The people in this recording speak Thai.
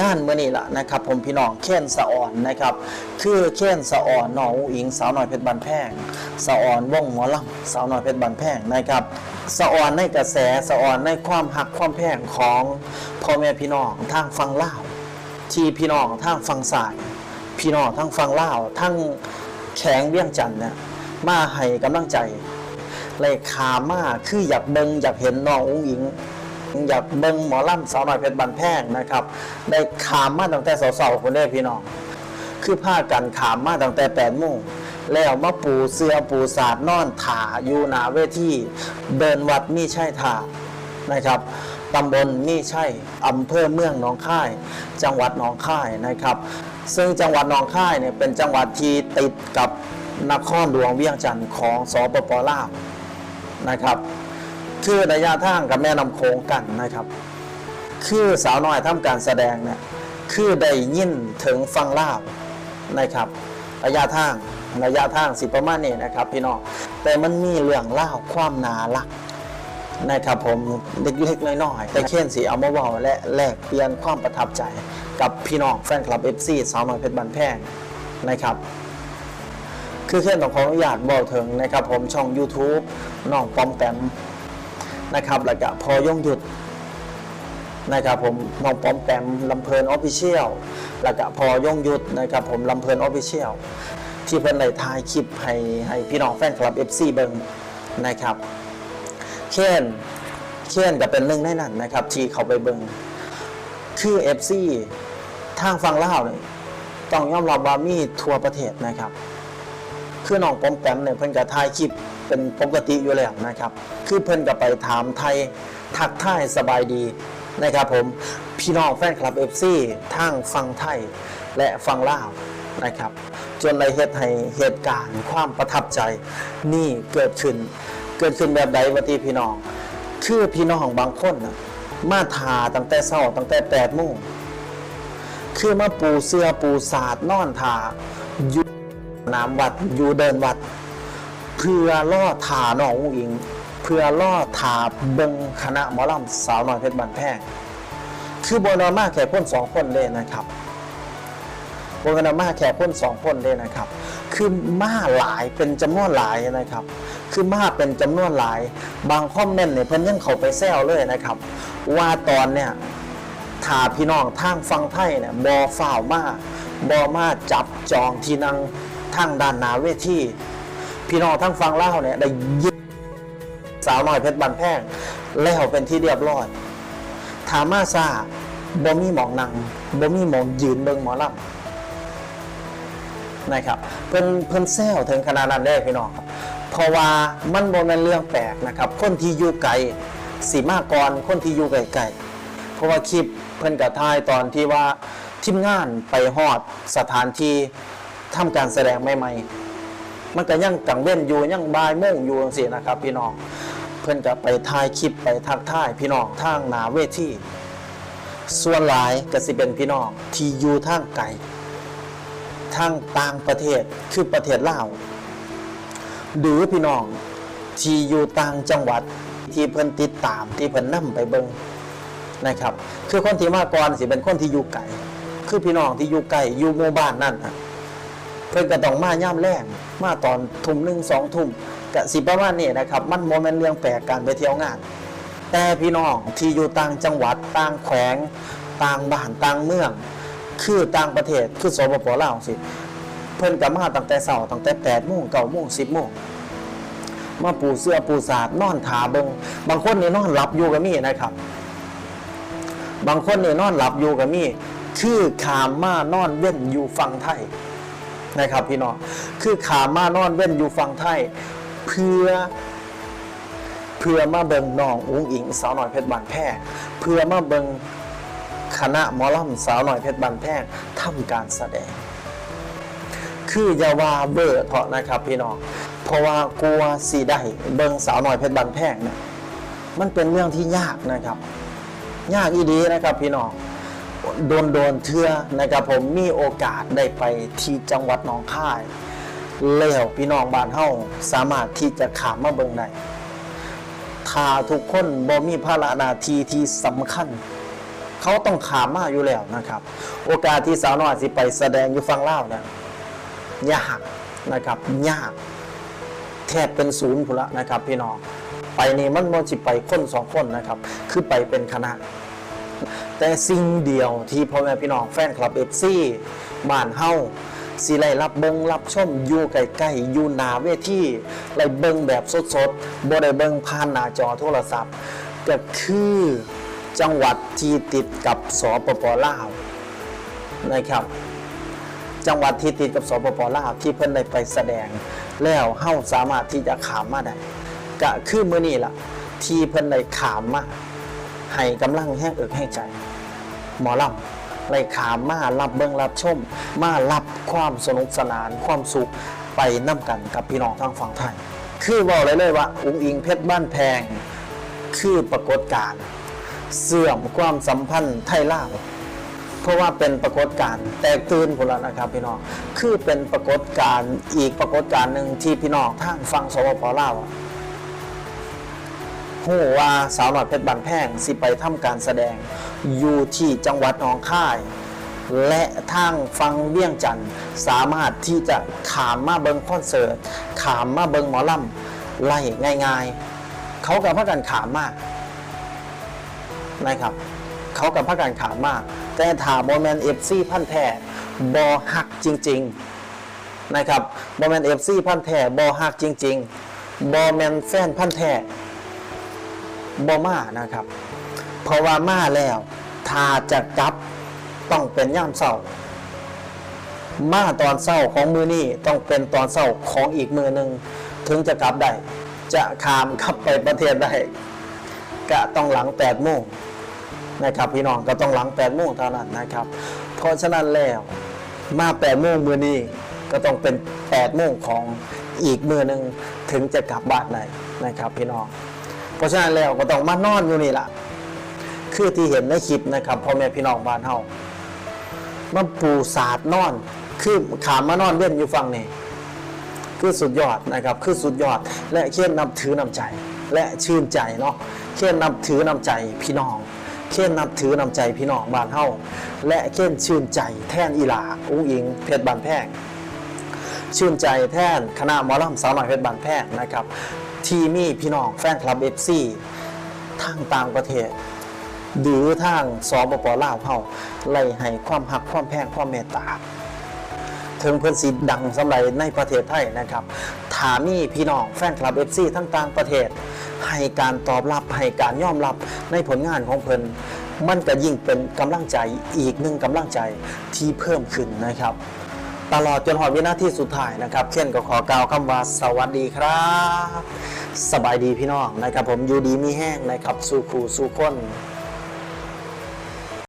งานเมื่อนี้ละนะครับ ผมพี่น้องเคนสะอ่อนนะครับ คือเคนสะอ่อนน้องอุ๋งอิงสาวหน้อยเพชรบันแพงสะอ่อนว่องหมอลำสาวหน้อยเพชรบันแพงนะครับสะอ่อนในกระแสสะอ่อนในความหักความแพงของพ่อแม่พี่น้องทางฟังเล่าที่พี่น้องทางฟังสาย พี่น้องทั้งฟังเล่าทั้งแข็งเวียงจันเนี่ยมาให้กำลังใจเลยขามาคืออยากเบิงอยากเห็นน้องอุ้งอิง อยากเบิงหมอลำสาวน้อยเพชรบันแพงนะครับได้ขามมาตั้งแต่สาวๆคนแรกพี่น้อง คือผ้ากันขามมาตั้งแต่แปดโมงแล้วมาปูเสื้อปูสาดนอนถาอยู่หนาเวทีเดินวัดมีใช่ถานะครับตำบลมีใช่อำเภอเมืองหนองค่าย จังหวัดหนองค่ายนะครับ ซึ่งจังหวัดหนองค่ายเนี่ยเป็นจังหวัดที่ติดกับนครหลวงเวียงจันทร์ของสปปลาวนะครับ คือระยะทางกับแม่น้ำโขงกันนะครับ คือสาวน้อยทำการแสดงเนี่ยคือได้ยินถึงฟังลาวนะครับ ระยะทางระยะทางสิประมาณนี้นะครับ พี่น้องแต่มันมีเรื่องเล่าความนารักนะครับผมเล็กๆน้อยๆแต่เข่นสีเอามาว้าและแลกเปลี่ยนความประทับใจกับพี่น้องแฟนคลับ FC สาวน้อยเพชรบันแพงนะครับ คือเข่นต้องขออนุญาตบอกถึงนะครับผมช่อง YouTube น้องปอมแปม นะครับแล้วก็พอย่งหยุดนะครับผมน้องป้อมแปมลำเพลินออฟฟิเชียลแล้วก็พอย่งหยุดนะครับผมลำเพลินออฟฟิเชียลที่เพิ่นได้ถ่ายคลิปให้ให้พี่น้องแฟนคลับ FC เบิงนะครับเคนเคนก็เป็นหนึ่องในนั้นนะครับที่เขาไปเบิงคือ FC ทางฟังเล่าวเนี่ยต้องยอมรับว่ามีทั่วประเทศนะครับ คือน้องป้อมแปมเนี่ยเพิ่นก็ถ่ายคลิป เป็นปกติอยู่แล้วนะครับ คือเพิ่นก็ไปถามไทยทักทายสบายดีนะครับผมพี่น้องแฟนคลับ FC ทางฟังไทยและฟังลาวนะครับ จนในเหตุให้เหตุการณ์ความประทับใจนี่เกิดขึ้น เกิดขึ้นแบบใดวะที่พี่น้อง คือพี่น้องบางคนนะมาทาตั้งแต่เช้าตั้งแต่8โมงคือมาปูเสื้อปูสาดนอนทาอยู่น้ำวัดอยู่เดินวัด เพื่อล่อถาน้องอุ๋งอิง เพื่อล่อถาเบิงคณะหมอลำสาวน้อยเพชรบันแพงคือบนอมาแค่คนสองคนเลยนะครับบนอมาแค่นสองคนเลยนะครับ คือมาหลายเป็นจำนวนหลายนะครับ คือมาเป็นจำนวนหลาย บางคอมเมนต์เนี่ยเพิ่นยังเขาไปแซวเลยนะครับ ว่าตอนเนี่ยถ้าพี่น้องทางฟังไทยเนี่ยบอฝ่าวมาบอมาจับจองที่นั่งทางด้านหนาเวที พี่น้องทางฟังเล่าเนี่ยได้ยินสาวน้อยเพชรบันแพงแล้วเป็นที่เรียบร้อยถามมาซาบ่มีหมองนังบ่มีหมองยืนเบิงหมอลำนะครับ เพิ่นเพิ่นแซวถึงขนาดนั้นได้พี่น้องครับเพราะว่ามันบ่แม่นเรื่องแปลกนะครับ คนที่อยู่ไกลสีมากรคนที่อยู่ไกลๆเพราะว่าคลิปเพิ่นกับทายตอนที่ว่าทีมงานไปฮอดสถานที่ทำการแสดงใหม่ๆ มันก็ยังกังเว้นอยู่ยังบายโมงอยู่จังซี่นะครับ พี่น้องเพิ่อนก็ไปถ่ายคลิปไปทักทายพี่น้องทางหนาเวทีส่วนหลายก็สิเป็นพี่น้องที่อยู่ทางไกลทางต่างประเทศคือประเทศลาวหรือพี่น้องที่อยู่ต่างจังหวัดที่เพิ่นติดตามที่เพิ่นนํไปเบิงนะครับ คือคนที่มาก่อนสิเป็นคนที่อยู่ไกลคือพี่น้องที่อยู่ไกลอยู่หมู่บ้านนั่นนะ เพิ่นก็ต้องมาย่ามแรงมาตอนทุ่มหนึ่งสองทุ่มกะสิประมาณนี้นะครับ มันโมเมนต์เรื่องแปลกการไปเที่ยวงาน แต่พี่น้องที่อยู่ต่างจังหวัดต่างแขวงต่างบ้านต่างเมือง คือต่างประเทศคือสปปลาวสิ เพิ่นก็มาตั้งแต่เช้าตั้งแต่8โมง9โมง10โมงมาปูเสื้อปูสาดนอนถาเบิงบางคนนี่นอนหลับอยู่ก็มีนะครับ บางคนนี่นอนหลับอยู่ก็มีคือขามมานอนเว้นอยู่ฝั่งไทย นะครับพี่น้องคือขามานอนเว้นอยู่ฝั่งไทยเพื่อเพื่อมาเบิงน้องอุ้งอิงสาวหน่อยเพชรบานแพงเพื่อมาเบิงคณะหมอลำสาวหน่อยเพชรบานแพงทำการแสดง คือยาวาเบอร์เถาะนะครับพี่น้องเพราะว่ากลัวสีได้เบิงสาวหน่อยเพชรบันแพงเนี่ยมันเป็นเรื่องที่ยากนะครับ ยากอีดีนะครับพี่น้อง โดนโดนเทื่อนะครับผมมีโอกาสได้ไปที่จังหวัดหนองคายแล้วพี่น้องบ้านเฮาสามารถที่จะขามมาเบิงได้ถ้าทุกคนบ่มีภาระนาทีที่สำคัญ เขาต้องขามมาอยู่แล้วนะครับ โอกาสที่สาวน้อยสิไปแสดงอยู่ฟังเล่าเนี่ยยากนะครับยากแทบเป็นศูนย์พุละนะครับ พี่น้องไปนี่มันมันสิไปคนสองคนนะครับ คือไปเป็นคณะ แต่สิ่งเดียวที่พ่อแม่พี่น้องแฟนคลับเอฟซีบ้านเฮาสิไลรับเบิงรับชมอยู่ใกล้ๆอยู่หนาเวทีไลเบิงแบบสดๆบ่ได้เบิงผ่านหน้าจอโทรศัพท์ ก็คือจังหวัดที่ติดกับสปปลาวนะครับจังหวัดที่ติดกับสปปลาวที่เพิ่นได้ไปแสดง แล้วเฮาสามารถที่จะขามมาได้ก็คือมื้อนี้ล่ะ ที่เพิ่นได้ขามมาให้กำลังแห้งเอิกแห้งใจ หมอลำไล่ขามมารับเบิงรับชม มารับความสนุกสนานความสุขไปน้ำกันกับพี่น้องทางฝั่งไทย คือบอกเลยเลยว่า อุ้งอิงเพชรบ้านแพง คือปรากฏการณ์เสื่อมความสัมพันธ์ไทยลาวเพราะว่าเป็นปรากฏการณ์แตกตื่นพละนะครับพี่น้อง คือเป็นปรากฏการณ์อีกปรากฏการณ์หนึ่งที่พี่น้องทางฟังสปปลาว หูว่าสาวหน่อยเพชรบันแพงสิไปทำการแสดงอยู่ที่จังหวัดหนองคาย และทางฟังเวียงจันทร์สามารถที่จะขามมาเบิงคอนเสิร์ตขามมาเบิงหมอลำไล่ง่ายๆ เขากับพักกันขามมากนะครับ เขากับพักกันขามมาก แต่ถามบอแมนเอฟซีพันแท้บอหักจริง ๆนะครับบอแมนเอฟซีพันแท้บอหักจริง ๆบอแมนแฟนพันแท้ บอมานะครับ เพราะว่ามาแล้วถ้าจะกลับต้องเป็นย่ามเศร้ามาตอนเศร้าของมือนี่ต้องเป็นตอนเศร้าของอีกมือหนึ่งถึงจะกลับได้ จะขามขับไปประเทศได้ก็ต้องหลังแปดโมงนะครับ พี่น้องก็ต้องหลังแปดโมงเท่านั้นนะครับ เพราะฉะนั้นแล้วมาแปดโมงมือนี้ก็ต้องเป็นแปดโมงของอีกมือหนึ่งถึงจะกลับบ้านได้นะครับ พี่น้อง เพราะฉะนั้นแล้วก็ต้องมานอนอยู่นี่ล่ะ คือที่เห็นในคลิปนะครับพ่อแม่พี่น้องบ้านเฮามาปูสาดนอน คือขามมานอนเว้นอยู่ฝั่งนี่คือสุดยอดนะครับ คือสุดยอด และเขียนนับถือนำใจ และชื่นใจเนาะเขียนนับถือนำใจพี่น้องเขียนนับถือนำใจพี่น้องบ้านเฮาและเขียนชื่นใจแทนอีหลาอุ้งอิงเพชรบานแพงชื่นใจแท่นคณะหมอลำสาวหน่อยเพชรบานแพงนะครับ ทีมีพี่น้องแฟนคลับเอฟซีทางต่างประเทศ หรือทางสปปลาวเฮาไล่ให้ความหักความแพงความเมตตาถึงเพื่อนสีดังสำหรับในประเทศไทยนะครับถามีพี่น้องแฟนคลับเอฟซีทั้งต่างประเทศ ให้การตอบรับให้การยอมรับในผลงานของเพิ่อนมันก็ยิ่งเป็นกำลังใจอีกหนึ่งกำลังใจที่เพิ่มขึ้นนะครับ ตลอดจนหอดวินาทีสุดท้ายนะครับ เช่นก็ขอกล่าวคำว่าสวัสดีครับ สบายดีพี่น้องนะครับ ผมอยู่ดีมีแห้งนะครับ สู้ครูสู่คน